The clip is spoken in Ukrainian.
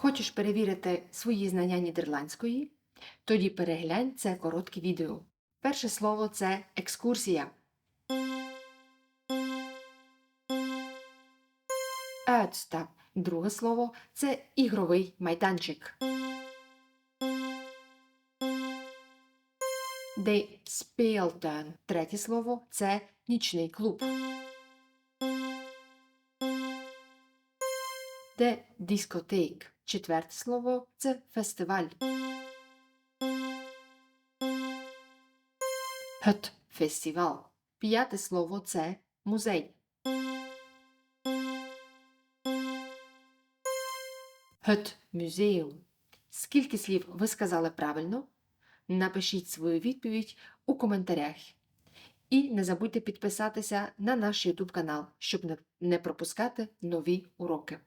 Хочеш перевірити свої знання нідерландської? Тоді переглянь це коротке відео. Перше слово це екскурсія. Uitstap. Друге слово це ігровий майданчик. Speeltuin. Третє слово це нічний клуб. De discotheek. Четверте слово це фестиваль. Het фестивал. П'яте слово це музей. Het museum. Скільки слів ви сказали правильно? Напишіть свою відповідь у коментарях. І не забудьте підписатися на наш YouTube канал, щоб не пропускати нові уроки.